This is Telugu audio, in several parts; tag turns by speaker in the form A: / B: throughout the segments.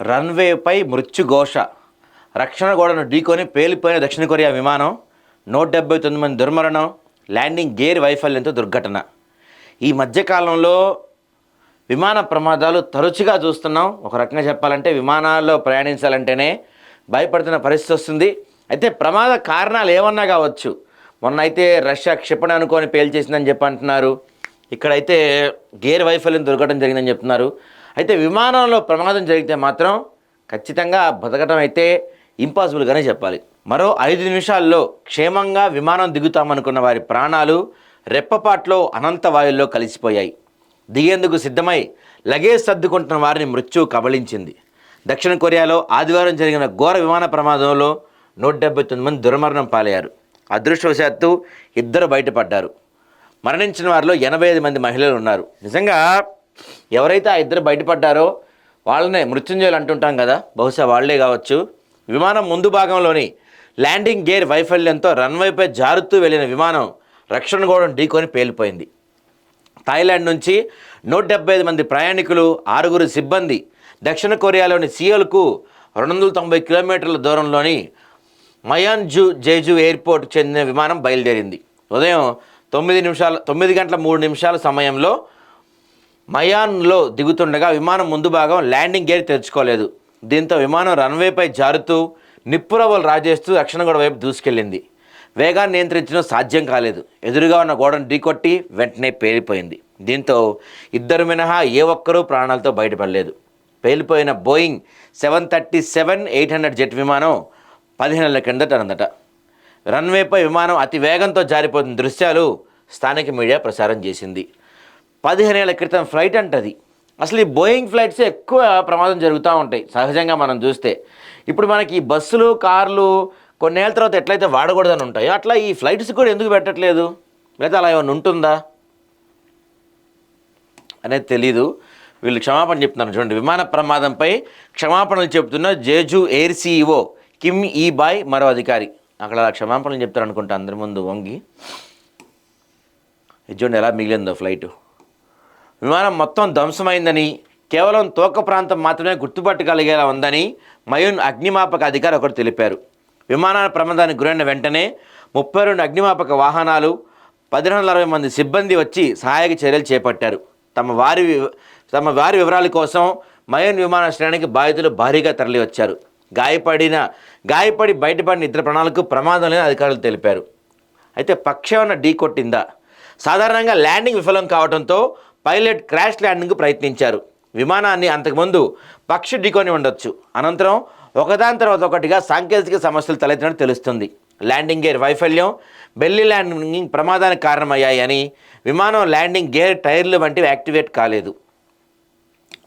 A: రన్వేపై మృత్యుఘోష రక్షణ గోడను ఢీకొని పేలిపోయిన దక్షిణ కొరియా విమానం నూట డెబ్బై తొమ్మిది మంది దుర్మరణం ల్యాండింగ్ గేర్ వైఫల్యంతో దుర్ఘటన. ఈ మధ్యకాలంలో విమాన ప్రమాదాలు తరచుగా చూస్తున్నాం. ఒక రకంగా చెప్పాలంటే విమానాల్లో ప్రయాణించాలంటేనే భయపడుతున్న పరిస్థితి వస్తుంది. అయితే ప్రమాద కారణాలు ఏమన్నా కావచ్చు. మొన్న అయితే రష్యా క్షిపణి అనుకొని పేల్చేసిందని చెప్పి అంటున్నారు. ఇక్కడైతే గేర్ వైఫల్యం దొరకడం జరిగిందని చెప్తున్నారు. అయితే విమానంలో ప్రమాదం జరిగితే మాత్రం ఖచ్చితంగా బతకటం అయితే ఇంపాసిబుల్గానే చెప్పాలి. మరో ఐదు నిమిషాల్లో క్షేమంగా విమానం దిగుతామనుకున్న వారి ప్రాణాలు రెప్పపాట్లో అనంత వాయుల్లో కలిసిపోయాయి. దిగేందుకు సిద్ధమై లగేజ్ సర్దుకుంటున్న వారిని మృత్యు కబళించింది. దక్షిణ కొరియాలో ఆదివారం జరిగిన ఘోర విమాన ప్రమాదంలో నూట డెబ్బై తొమ్మిది మంది దుర్మరణం పాలయ్యారు. అదృష్టవశాత్తు ఇద్దరు బయటపడ్డారు. మరణించిన వారిలో ఎనభై ఐదు మంది మహిళలు ఉన్నారు. నిజంగా ఎవరైతే ఆ ఇద్దరు బయటపడ్డారో వాళ్ళనే మృత్యుంజయులు అంటుంటాం కదా బహుశా వాళ్ళే కావచ్చు. విమానం ముందు భాగంలోని ల్యాండింగ్ గేర్ వైఫల్యంతో రన్వేపై జారుతూ వెళ్ళిన విమానం రక్షణ గోడను ఢీకొని పేలిపోయింది. థాయిలాండ్ నుంచి నూట డెబ్బై ఐదు మంది ప్రయాణికులు ఆరుగురు సిబ్బంది దక్షిణ కొరియాలోని సియోల్కు రెండు వందల తొంభై కిలోమీటర్ల దూరంలోని మయాన్జు జేజు ఎయిర్పోర్ట్ చెందిన విమానం బయలుదేరింది. ఉదయం తొమ్మిది నిమిషాల తొమ్మిది గంటల మూడు నిమిషాల సమయంలో మయాన్లో దిగుతుండగా విమానం ముందు భాగం ల్యాండింగ్ గేర్ తెరుచుకోలేదు. దీంతో విమానం రన్వేపై జారుతూ నిప్పురవ్వలు రాజేస్తూ రక్షణ గోడ వైపు దూసుకెళ్ళింది. వేగాన్ని నియంత్రించడం సాధ్యం కాలేదు. ఎదురుగా ఉన్న గోడను ఢీకొట్టి వెంటనే పేలిపోయింది. దీంతో ఇద్దరు మినహా ఏ ఒక్కరూ ప్రాణాలతో బయటపడలేదు. పేలిపోయిన Boeing seven thirty seven eight hundred jet విమానం పదిహేనుల కిందట అందట రన్వేపై విమానం అతి వేగంతో జారిపోతున్న దృశ్యాలు స్థానిక మీడియా ప్రసారం చేసింది. పదిహేనేళ్ళ క్రితం ఫ్లైట్ అంటది. అసలు ఈ బోయింగ్ ఫ్లైట్స్ ఎక్కువ ప్రమాదం జరుగుతూ ఉంటాయి సహజంగా మనం చూస్తే. ఇప్పుడు మనకి ఈ బస్సులు కార్లు కొన్నేళ్ళ తర్వాత ఎట్లయితే వాడకూడదని ఉంటాయో అట్లా ఈ ఫ్లైట్స్ కూడా ఎందుకు పెట్టట్లేదు? లేదా అలా ఏమైనా ఉంటుందా? అనేది తెలీదు. వీళ్ళు క్షమాపణ చెప్తున్నారు చూడండి. విమాన ప్రమాదంపై క్షమాపణలు చెప్తున్న Jeju air CEO Kim E Bae మరో అధికారి. అక్కడ అలా క్షమాపణలు చెప్తారు అనుకుంటా అందరి ముందు వంగి. చూడండి ఎలా మిగిలిందో ఫ్లైట్. విమానం మొత్తం ధ్వంసమైందని కేవలం తోక ప్రాంతం మాత్రమే గుర్తుపట్టగలిగేలా ఉందని మయూన్ అగ్నిమాపక అధికారి ఒకరు తెలిపారు. విమానాల ప్రమాదానికి గురైన వెంటనే ముప్పై రెండు అగ్నిమాపక వాహనాలు పదిహేను వందల అరవై మంది సిబ్బంది వచ్చి సహాయక చర్యలు చేపట్టారు. తమ వారి తమ వారి వివరాల కోసం మయూన్ విమానాశ్రయానికి బాధితులు భారీగా తరలివచ్చారు. గాయపడిన గాయపడి బయటపడిన ఇద్దరు ప్రణాళికకు ప్రమాదం లేని అధికారులు తెలిపారు. అయితే పక్షేమన్న ఢీ కొట్టిందా? సాధారణంగా ల్యాండింగ్ విఫలం కావడంతో పైలట్ క్రాష్ ల్యాండింగ్కు ప్రయత్నించారు. విమానాన్ని అంతకుముందు పక్షి ఢీకొని ఉండొచ్చు. అనంతరం ఒకదాని తర్వాత ఒకటిగా సాంకేతిక సమస్యలు తలెత్తినట్టు తెలుస్తుంది. ల్యాండింగ్ గేర్ వైఫల్యం బెల్లి ల్యాండింగ్ ప్రమాదానికి కారణమయ్యాయని విమానం ల్యాండింగ్ గేర్ టైర్లు వంటివి యాక్టివేట్ కాలేదు.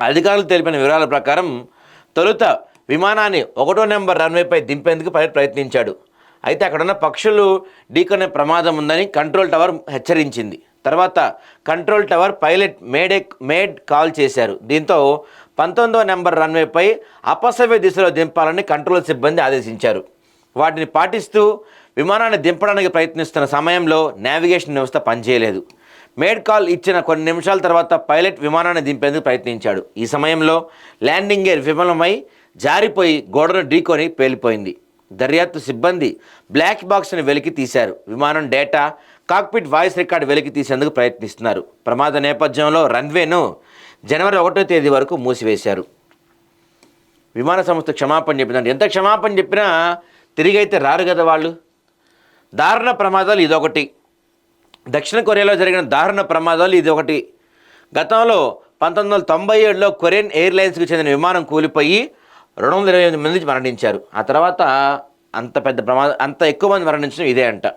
A: అధికారులు తెలిపిన వివరాల ప్రకారం తొలుత విమానాన్ని ఒకటో నెంబర్ రన్వేపై దింపేందుకు పైలట్ ప్రయత్నించాడు. అయితే అక్కడున్న పక్షులు ఢీకొనే ప్రమాదం ఉందని కంట్రోల్ టవర్ హెచ్చరించింది. తర్వాత control tower pilot mayday mayday call చేశారు. దీంతో పంతొమ్మిదవ నెంబర్ రన్వేపై అపసవ్య దిశలో దింపాలని కంట్రోల్ సిబ్బంది ఆదేశించారు. వాటిని పాటిస్తూ విమానాన్ని దింపడానికి ప్రయత్నిస్తున్న సమయంలో నావిగేషన్ వ్యవస్థ పనిచేయలేదు. మేడ్ కాల్ ఇచ్చిన కొన్ని నిమిషాల తర్వాత పైలట్ విమానాన్ని దింపేందుకు ప్రయత్నించాడు. ఈ సమయంలో ల్యాండింగ్ గేర్ విఫలమై జారిపోయి గోడను ఢీకొని పేలిపోయింది. దర్యాప్తు సిబ్బంది బ్లాక్ బాక్స్ని వెలికి తీశారు. విమానం డేటా కాక్పిట్ వాయిస్ రికార్డు వెలికి తీసేందుకు ప్రయత్నిస్తున్నారు. ప్రమాద నేపథ్యంలో రన్వేను జనవరి ఒకటో తేదీ వరకు మూసివేశారు. విమాన సంస్థ క్షమాపణ చెప్పిందండి ఎంత క్షమాపణ చెప్పినా తిరిగి అయితే రారు కదా వాళ్ళు. దారుణ ప్రమాదాలు ఇదొకటి. దక్షిణ కొరియాలో జరిగిన దారుణ ప్రమాదాలు ఇదొకటి. గతంలో పంతొమ్మిది వందల తొంభై ఏడులో కొరియన్ ఎయిర్లైన్స్కి చెందిన విమానం కూలిపోయి రెండు వందల ఇరవై ఎనిమిది మంది మరణించారు. ఆ తర్వాత అంత పెద్ద ప్రమాదం అంత ఎక్కువ మంది మరణించడం ఇదే అంట.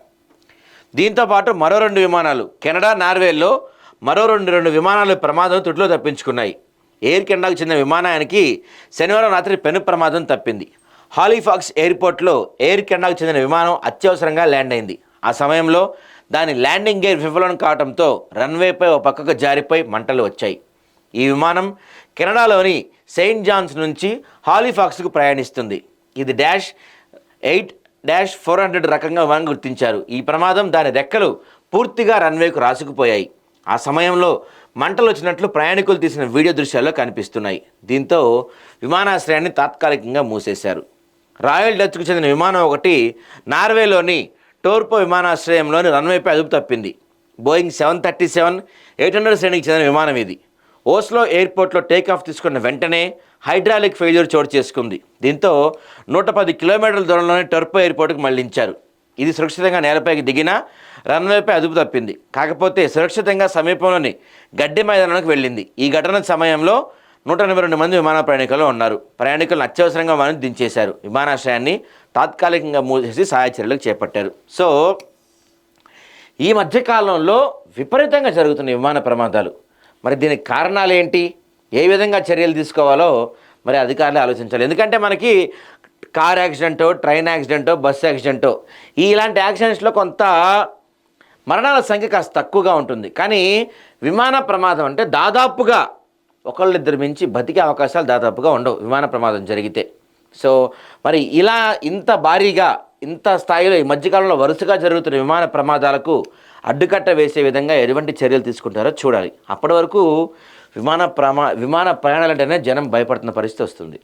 A: దీంతో పాటు మరో రెండు విమానాలు కెనడా నార్వేల్లో మరో రెండు రెండు విమానాలు ప్రమాదం తుడిలో తప్పించుకున్నాయి. ఎయిర్ కెనడాకు చెందిన విమానానికి శనివారం రాత్రి పెను ప్రమాదం తప్పింది. హాలీఫాక్స్ ఎయిర్పోర్ట్లో ఎయిర్ కెనడాకు చెందిన విమానం అత్యవసరంగా ల్యాండ్ అయింది. ఆ సమయంలో దాని ల్యాండింగ్ గేర్ విఫలం కావడంతో రన్వేపై ఒక పక్కకు జారిపోయి మంటలు వచ్చాయి. ఈ విమానం కెనడాలోని సెయింట్ జాన్స్ నుంచి హాలీఫాక్స్కు ప్రయాణిస్తుంది. ఇది dash eight dash four hundred రకంగా విమానం గుర్తించారు. ఈ ప్రమాదం దాని రెక్కలు పూర్తిగా రన్వేకు రాసుకుపోయాయి. ఆ సమయంలో మంటలు వచ్చినట్లు ప్రయాణికులు తీసిన వీడియో దృశ్యాల్లో కనిపిస్తున్నాయి. దీంతో విమానాశ్రయాన్ని తాత్కాలికంగా మూసేశారు. రాయల్ డచ్కు చెందిన విమానం ఒకటి నార్వేలోని టోర్పో విమానాశ్రయంలోని రన్వేపై అదుపు తప్పింది. Boeing seven thirty seven eight hundred శ్రేణికి చెందిన విమానం ఇది. ఓస్లో ఎయిర్పోర్ట్లో టేక్ ఆఫ్ తీసుకున్న వెంటనే హైడ్రాలిక్ ఫెయిల్యూర్ చోటు చేసుకుంది. దీంతో నూట పది కిలోమీటర్ల దూరంలోని టర్పో ఎయిర్పోర్ట్కి మళ్ళించారు. ఇది సురక్షితంగా నేలపైకి దిగినా రన్వేపై అదుపు తప్పింది. కాకపోతే సురక్షితంగా సమీపంలోని గడ్డి మైదానానికి వెళ్ళింది. ఈ ఘటన సమయంలో నూట ఎనభై రెండు మంది విమాన ప్రయాణికులు ఉన్నారు. ప్రయాణికులను అత్యవసరంగా మనం దించేశారు. విమానాశ్రయాన్ని తాత్కాలికంగా మూసేసి సహాయ చర్యలకు చేపట్టారు. సో ఈ మధ్యకాలంలో విపరీతంగా జరుగుతున్న విమాన ప్రమాదాలు. మరి దీనికి కారణాలు ఏంటి ఏ విధంగా చర్యలు తీసుకోవాలో మరి అధికారులు ఆలోచించాలి. ఎందుకంటే మనకి కార్ యాక్సిడెంటో ట్రైన్ యాక్సిడెంటో బస్సు యాక్సిడెంటో ఇలాంటి యాక్సిడెంట్స్లో కొంత మరణాల సంఖ్య కాస్త తక్కువగా ఉంటుంది. కానీ విమాన ప్రమాదం అంటే దాదాపుగా ఒకళ్ళిద్దరు మించి బతికే అవకాశాలు దాదాపుగా ఉండవు విమాన ప్రమాదం జరిగితే. సో మరి ఇలా ఇంత భారీగా ఇంత స్థాయిలో ఈ మధ్యకాలంలో వరుసగా జరుగుతున్న విమాన ప్రమాదాలకు అడ్డుకట్ట వేసే విధంగా ఎటువంటి చర్యలు తీసుకుంటారో చూడాలి. అప్పటి వరకు విమాన ప్రమా విమాన ప్రయాణాలంటేనే జనం భయపడుతున్న పరిస్థితి వస్తుంది.